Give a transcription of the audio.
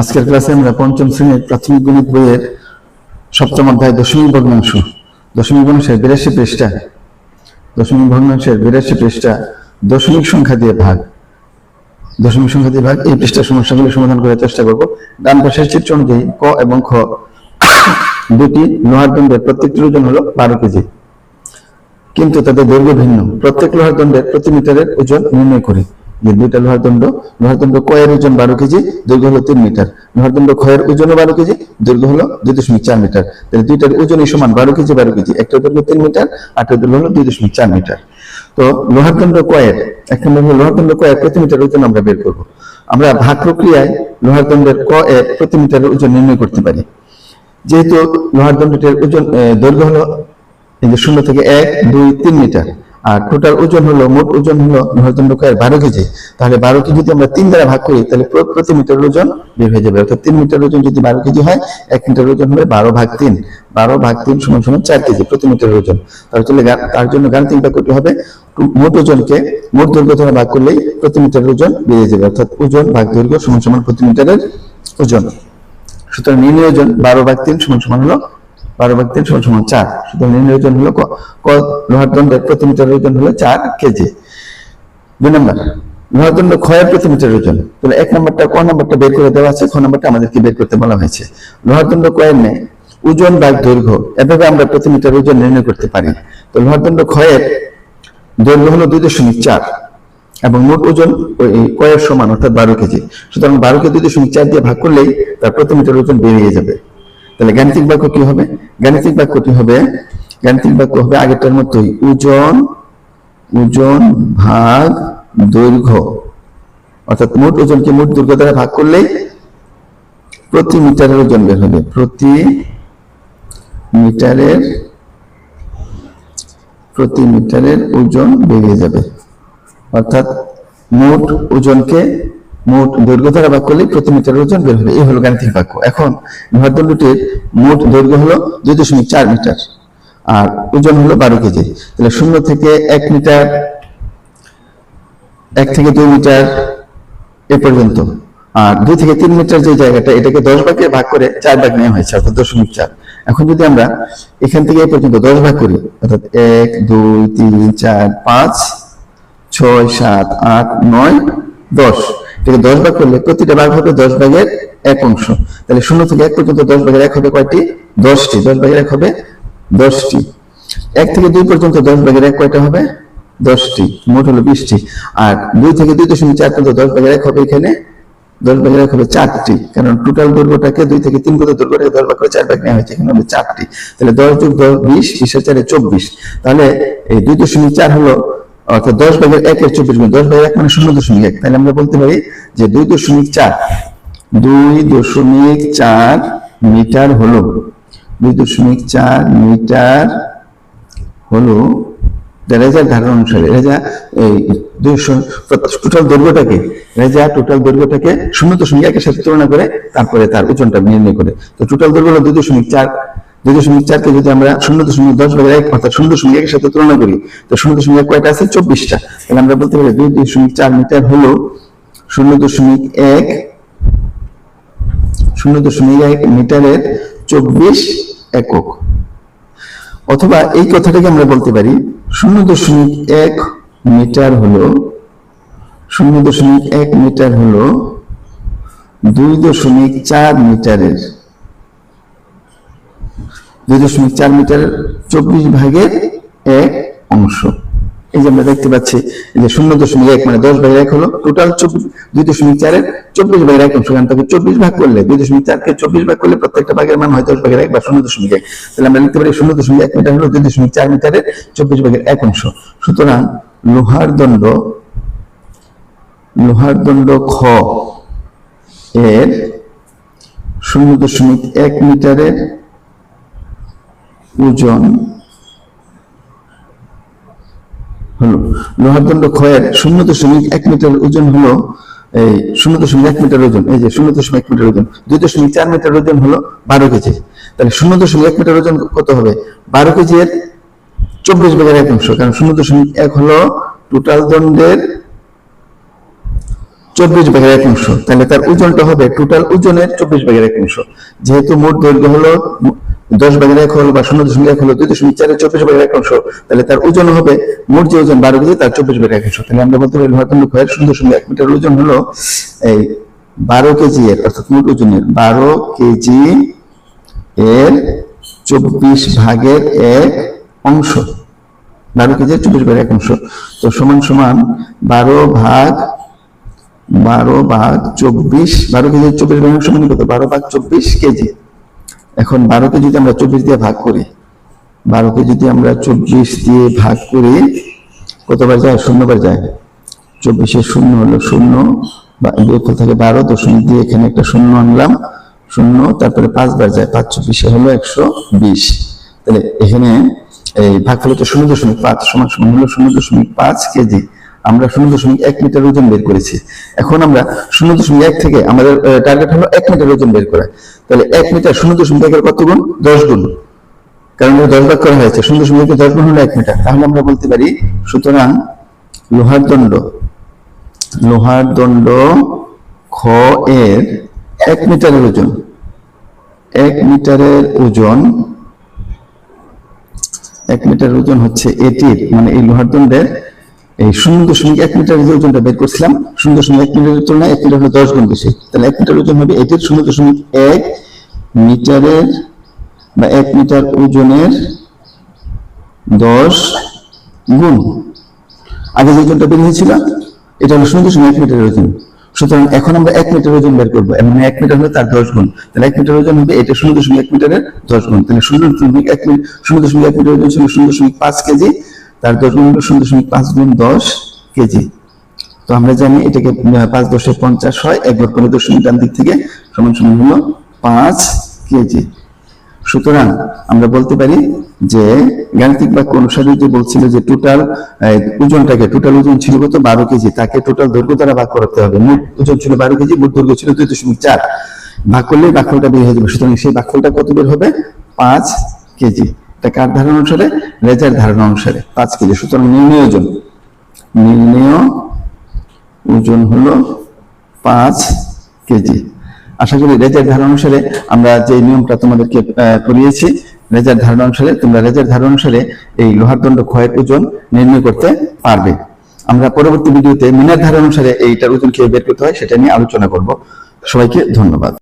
আজকের ক্লাসে আমরা পঞ্চম শ্রেণির প্রাথমিক গণিত বইয়ের সপ্তম অধ্যায় দশমিক ভগ্নাংশ। দশমিক ভগ্নাংশের বিরাশি পৃষ্ঠা। দশমিক ভগ্নাংশের বিরাশি পৃষ্ঠা দশমিক সংখ্যা দিয়ে ভাগ। দশমিক সংখ্যা দিয়ে ভাগ, এই পৃষ্ঠার সমস্যাগুলি সমাধান করার চেষ্টা করব। ডান পাশের চিত্র অনুযায়ী ক এবং খ দুটি লোহার দণ্ডের প্রত্যেকটির ওজন হলো বারো কেজি। কিন্তু তাদের দৈর্ঘ্য ভিন্ন। প্রত্যেক লোহার দণ্ডের প্রতি মিটারের ওজন নির্ণয় করি। যে দুইটা লোহার দণ্ড লোহার দণ্ড কয়ের ওজন বারো কেজি, দৈর্ঘ্য হলো তিন মিটার লোহার দণ্ড ক্ষয়ের ওজনও বারো কেজি, দৈর্ঘ্য হলো দুই দশমিক চার মিটার তাহলে দুইটার ওজনই সমান বারো কেজি বারো কেজি। একটা দৈর্ঘ্য তিন মিটার আটটা দৈর্ঘ্য হলো দুই দশমিক চার মিটার তো লোহার দণ্ড কয়ের, এক নম্বর হলো লোহার দণ্ড কয়ের প্রতি মিটার ওজন আমরা বের করব। আমরা ভাগ প্রক্রিয়ায় লোহার দণ্ডের ক এর প্রতি মিটারের ওজন নির্ণয় করতে পারি। যেহেতু লোহার দণ্ডটির ওজন দৈর্ঘ্য হলো শূন্য থেকে এক, দুই, তিন মিটার আর টোটাল ওজন হলো, মোট ওজন হলো বারো কেজি। তাহলে বারো কেজি যদি আমরা তিন দ্বারা ভাগ করি, তাহলে প্রতি মিটার ওজন বের হয়ে যাবে। অর্থাৎ তিন মিটার ওজন যদি বারো কেজি হয়, এক মিটার ওজন হবে বারো ভাগ তিন। বারো ভাগ তিন সমান সমান চার কেজি প্রতি মিটার ওজন। তাহলে তার জন্য গা- তার জন্য গাণিতিক বাক্যটি হবে। মোট ওজনকে, মোট দৈর্ঘ্য দ্বারা ভাগ করলেই প্রতি মিটার ওজন বেরিয়ে যাবে। অর্থাৎ ওজন ভাগ দৈর্ঘ্য সমান সমান প্রতি মিটারের ওজন। সুতরাং নির্ণয় ওজন বারো ভাগ তিন সমান সমান হলো তিন সমান সমান চার। সুতরাং নির্ণয় ওজন হলো লোহার দণ্ডের প্রতি মিটার ওজন হলো চার কেজি। দুই নম্বর লোহার দণ্ড ক্ষয়ের প্রতি মিটার ওজন তাহলে এক নম্বরটা, ক নম্বরটা বের করে দেওয়া আছে নম্বরটা আমাদেরকে বের করতে বলা হয়েছে। লোহার দণ্ড নেই ওজন ভাগ দৈর্ঘ্য, এভাবে আমরা প্রতি মিটার ওজন নির্ণয় করতে পারি। তো লোহার দণ্ড ক্ষয়ের দৈর্ঘ্য হলো দুই দশমিক চার এবং মোট ওজন ওই কয়ের সমান, অর্থাৎ বারো কেজি। সুতরাং বারোকে দুই দশমিক চার দিয়ে ভাগ করলেই তার প্রতি মিটার ওজন বেরিয়ে যাবে। তাহলে গাণিতিক বাক্য কি হবে? গাণিতিক বাক্যটি হবে? গাণিতিক বাক্য হবে আগেরটার মতোই। ওজন ওজন ভাগ দৈর্ঘ্য। অর্থাৎ মোট ওজনকে মোট দৈর্ঘ্য দ্বারা ভাগ করলে প্রতি মিটারের ওজন বের হবে। প্রতি মিটারের প্রতি মিটারের ওজন বেরিয়ে যাবে। অর্থাৎ মোট ওজনকে মোট দৈর্ঘ্য দ্বারা ভাগ করলে প্রতি মিটার ওজন বের হবে। এই হলো গাণিতিক বাক্য। এখন লোহারদণ্ডটির মোট দৈর্ঘ্য হলো দুই দশমিক চার মিটার, আর ওজন হলো বারো কেজি। তাহলে শূন্য থেকে এক মিটার, এক থেকে দুই মিটার এ পর্যন্ত। আর দুই থেকে তিন মিটার যে জায়গাটা, এটাকে দশ ভাগে ভাগ করে চার ভাগ নেওয়া হয়েছে, অর্থাৎ দশমিক চার। এখন যদি আমরা এখান থেকে এই পর্যন্ত দশ ভাগ করি, অর্থাৎ এক, দুই, তিন, চার, পাঁচ, ছয়, সাত, আট, নয়, দশ এটাকে দশ ভাগ করলে প্রতিটা ভাগ হবে দশ ভাগের এক অংশ। তাহলে শূন্য থেকে এক পর্যন্ত দশ ভাগের এক হবে কয়টি? দশটি। দশ ভাগের এক হবে দশটি। এক থেকে দুই পর্যন্ত দশ ভাগের এক কয়টা হবে? দশটি। মোট হলো বিশটি। আর দুই থেকে দুই দশমিক চার পর্যন্ত দশ ভাগের এক হবে এখানে। দশ ভাগের এক হবে চারটি। কারণ টোটাল দৈর্ঘ্যটাকে দুই থেকে তিন পর্যন্ত দৈর্ঘ্যটাকে দশ ভাগ করে চার ভাগ নেওয়া হয়েছে। এখানে হবে চারটি। তাহলে দশ যোগ দশ, বিশ, বিশের চারে চব্বিশ। তাহলে এই দুই দশমিক চার হলো অর্থাৎ দশ ভাগের একের চব্বিশ গুণ দশ ভাগের এক মানে শূন্য দশমিক এক। তাহলে আমরা বলতে পারি যে দুই দশমিক চার। দুই দশমিক চার মিটার হলো। দুই দশমিক চার মিটার হলো রেজার ধারণ অনুসারে, রেজা এই দুইশো টোটাল দৈর্ঘ্যটাকে, রেজা টোটাল দৈর্ঘ্যটাকে শূন্য দশমিক একের সাথে তুলনা করে তারপরে তার ওজনটা নির্ণয় করে। তো টোটাল দৈর্ঘ্য হলো দুই দশমিক চার। দুই দশমিক চারকে যদি আমরা শূন্য দশমিক দশ ভাগের এক, অর্থাৎ শূন্য দশমিক একের সাথে তুলনা করি, তো শূন্য দশমিক এক কয়টা আছে? চব্বিশটা। তাহলে আমরা বলতে পারি দুই দশমিক চার মিটার হলো শূন্য দশমিক এক, শূন্য দশমিক এক মিটারের চব্বিশ একক। অথবা এই কথাটাকে আমরা বলতে পারি শূন্য দশমিক এক মিটার হলো, শূন্য দশমিক এক মিটার হলো দুই দশমিক চার মিটারের দুই দশমিক চার মিটারের চব্বিশ ভাগের এক অংশ। এই যে আমরা দেখতে পাচ্ছি যে শূন্য দশমিক এক মানে দশ ভাগের এক হলো টোটাল দুই দশমিক চারের চব্বিশ ভাগের এক অংশ। কারণ তাকে চব্বিশ ভাগ করলে, দুই দশমিক চারকে চব্বিশ ভাগ করলে প্রত্যেকটা ভাগের মান হয় দশ ভাগের এক বা শূন্য দশমিক এক। তাহলে আমরা লিখতে পারি শূন্য দশমিক এক মিটার হলো দুই দশমিক চার মিটারের চব্বিশ ভাগের এক অংশ। সুতরাং লোহার দণ্ড লোহার দণ্ড খ এর শূন্য দশমিক এক মিটারের ওজন হলো লোহার দণ্ড ক্ষয়ের শূন্য দশমিক এক মিটার ওজন হলো, এই শূন্য দশমিক এক মিটার ওজন, এই যে শূন্য দশমিক এক মিটার ওজন, দুই দশমিক চার মিটার ওজন হলো বারো কেজি। তাহলে শূন্য দশমিক এক মিটার ওজন কত হবে? বারো কেজি এর চব্বিশ ভাগের এক অংশ, কারণ শূন্য দশমিক এক হলো টোটাল দণ্ডের চব্বিশ ভাগের এক অংশ। তাহলে তার ওজনটা হবে টোটাল ওজনের চব্বিশ ভাগের এক অংশ। যেহেতু মোট দৈর্ঘ্য হলো দশ ভাগের এক হলো বা শূন্য দশমিক এক হলো দুই দশমিক চারের চব্বিশ ভাগের এক অংশ, তাহলে তার ওজন হবে মোট যে ওজন বারো কেজি তার চব্বিশ ভাগের এক অংশ। তাহলে আমরা বলতে পারি লোহাতন্ড ক্ষয়ের শূন্য দশমিক এক মিটার ওজন হলো এই বারো কেজি এর, অর্থাৎ মোট ওজনের বারো কেজি এর চব্বিশ ভাগের এক অংশ, বারো কেজি এর চব্বিশ ভাগের এক অংশ। তো সমান সমান বারো ভাগ বারো ভাগ চব্বিশ, বারো কেজি চব্বিশ ভাগ সমান কত? বারো ভাগ চব্বিশ কেজি। এখন বারোকে যদি আমরা চব্বিশ দিয়ে ভাগ করি, বারোকে যদি আমরা চব্বিশ দিয়ে ভাগ করি, কতবার যায়? শূন্যবার যায়। চব্বিশে শূন্য হলো শূন্য, বা থাকে বারো দশমিক দিয়ে এখানে একটা শূন্য আনলাম, শূন্য, তারপরে পাঁচবার যায়। পাঁচ চব্বিশে হলো একশো বিশ। তাহলে এখানে এই ভাগ ভাগফল হচ্ছে শূন্য দশমিক পাঁচ সমান সমান হলো শূন্য দশমিক পাঁচ কেজি। আমরা শূন্য দশমিক এক মিটার ওজন বের করেছি। এখন আমরা শূন্য দশমিক এক থেকে আমাদের টার্গেট হলো এক মিটার ওজন বের করা। তাহলে এক মিটার শূন্য দশমিক একের কত গুণ? দশ গুণ। কারণ দশ ভাগ করা হয়েছে। শূন্য দশমিক দশ গুণ হলো এক মিটার। তাহলে আমরা বলতে পারি, সুতরাং লোহার দণ্ড লোহার দণ্ড খ এর এক মিটারের ওজন। এক মিটারের ওজন, এক মিটার ওজন হচ্ছে এটির মানে এই লোহার দণ্ডের এই শূন্য দশমিক এক মিটারের যে ওজনটা বের করছিলাম, শূন্য দশমিক এক মিটারের তুলনায় এক মিটার হলো দশ গুণ বেশি। তাহলে এক মিটার ওজন হবে এটির শূন্য দশমিক এক মিটারের বা এক মিটার ওজনের দশ গুণ। আগে যে ওজনটা বের হয়েছিল, এটা হলো শূন্য দশমিক এক মিটারের ওজন। সুতরাং এখন আমরা এক মিটার ওজন বের করব। মানে এক মিটার হলে তার দশ গুণ। তাহলে এক মিটার ওজন হবে এটা শূন্য দশমিক এক মিটারের দশ গুণ। তাহলে শূন্য দশমিক এক মিনিট শূন্য দশমিক এক মিটার ওজন ছিল শূন্য দশমিক পাঁচ কেজি। তার দশ গুণ হলো শূন্য দশমিক পাঁচ গুণ দশ কেজি। তো আমরা জানি এটাকে পাঁচ দশে পঞ্চাশ হয় একবার করে দশমিক ডান দিক থেকে সমান সমান হলো পাঁচ কেজি। সুতরাং আমরা বলতে পারি যে গাণিতিক বাক্য অনুসারে যে বলছিল যে টোটাল ওজনটাকে টোটাল ওজন ছিল কত? বারো কেজি। তাকে টোটাল দৈর্ঘ্য দ্বারা ভাগ করতে হবে। মোট ওজন ছিল বারো কেজি মোট দৈর্ঘ্য ছিল দুই দশমিক চার। ভাগ করলে বাক্যটা বের হয়ে যাবে। সুতরাং সেই বাক্যটা কত বের হবে? পাঁচ কেজি। এটা কার ধারণা অনুসারে? রেজার ধারণা অনুসারে। পাঁচ কেজি। সুতরাং নির্ণয় ওজন। নির্ণয় ওজন হলো পাঁচ কেজি। আশা করি রেজার ধারণা অনুসারে আমরা যে নিয়মটা তোমাদেরকে করিয়েছি, রেজার ধারণা অনুসারে তোমরা রেজার ধারণা অনুসারে এই লোহার দণ্ড ক্ষয়ের ওজন নির্ণয় করতে পারবে। আমরা পরবর্তী ভিডিওতে মিনার ধারণা অনুসারে এইটার ওজন কীভাবে বের করতে হয় সেটা নিয়ে আলোচনা করব। সবাইকে ধন্যবাদ।